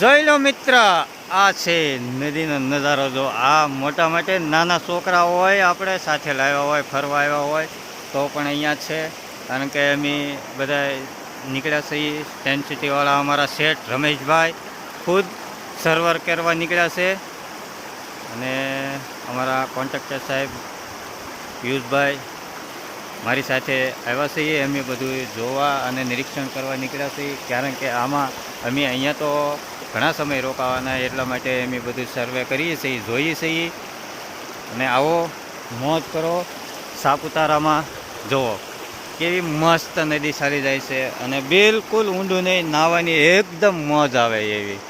જોઈ લો મિત્ર, આ છે નદીનો નજારો. જો આ મોટા માટે નાના છોકરા હોય, આપણે સાથે લાવ્યા હોય, ફરવા આવ્યા હોય, તો પણ અહીંયા છે. કારણ કે અમે બધા નીકળ્યા છીએ ટેન્ટ સિટીવાળા અમારા શેઠ રમેશભાઈ ખુદ સર્વર કરવા નીકળ્યા છે. અને અમારા કોન્ટ્રાક્ટર સાહેબ પિયુષભાઈ મારી સાથે આવ્યા છીએ. અમે બધું જોવા અને નિરીક્ષણ કરવા નીકળ્યા છીએ. કારણ કે આમાં અમે અહીંયા તો ઘણા સમય રોકાવાના એટલા માટે અમે બધું સર્વે કરીએ છીએ, જોઈએ છીએ. અને આવો મોજ કરો, સાપુતારામાં જુઓ. કેવી મસ્ત નદી સારી જાય છે અને બિલકુલ ઊંડું નહીં, નાહવાની એકદમ મોજ આવે એવી.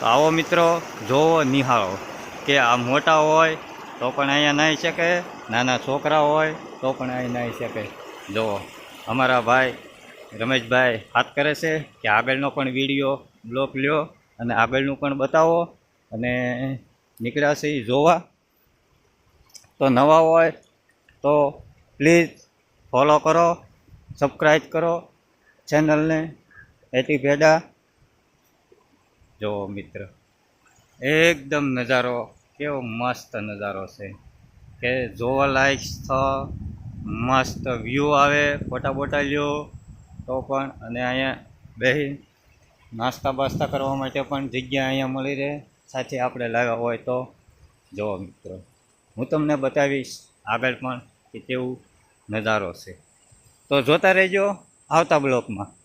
તો આવો મિત્રો, જોવો, નિહાળો કે આ મોટા હોય તો પણ અહીંયા નાહી શકે, નાના છોકરા હોય તો પણ અહીં નાહી શકે. જુઓ, અમારા ભાઈ રમેશભાઈ હાથ કરે છે કે આગળનો પણ વીડિયો બ્લોક લ્યો. અને આગળનું પણ બતાવો. અને નીકળ્યા છે એ જોવા. તો નવા હોય તો પ્લીઝ ફોલો કરો સબસ્ક્રાઈબ કરો ચેનલને એથી ભેડા જુઓ મિત્ર, એકદમ નજારો, કેવો મસ્ત નજારો છે. કે જોવા લાયક સ્થળ મસ્ત વ્યૂ આવે, ફોટા બોટા લ્યો તો પણ અને અહીંયા બેસી નાસ્તા બાસ્તા કરવા માટે પણ જગ્યા અહીંયા મળી રહે. સાથે આપણે લાવ્યા હોય તો. જુઓ મિત્રો, હું તમને બતાવીશ આગળ પણ કે કેવું નજારો છે. તો જોતા રહેજો આવતા બ્લોકમાં.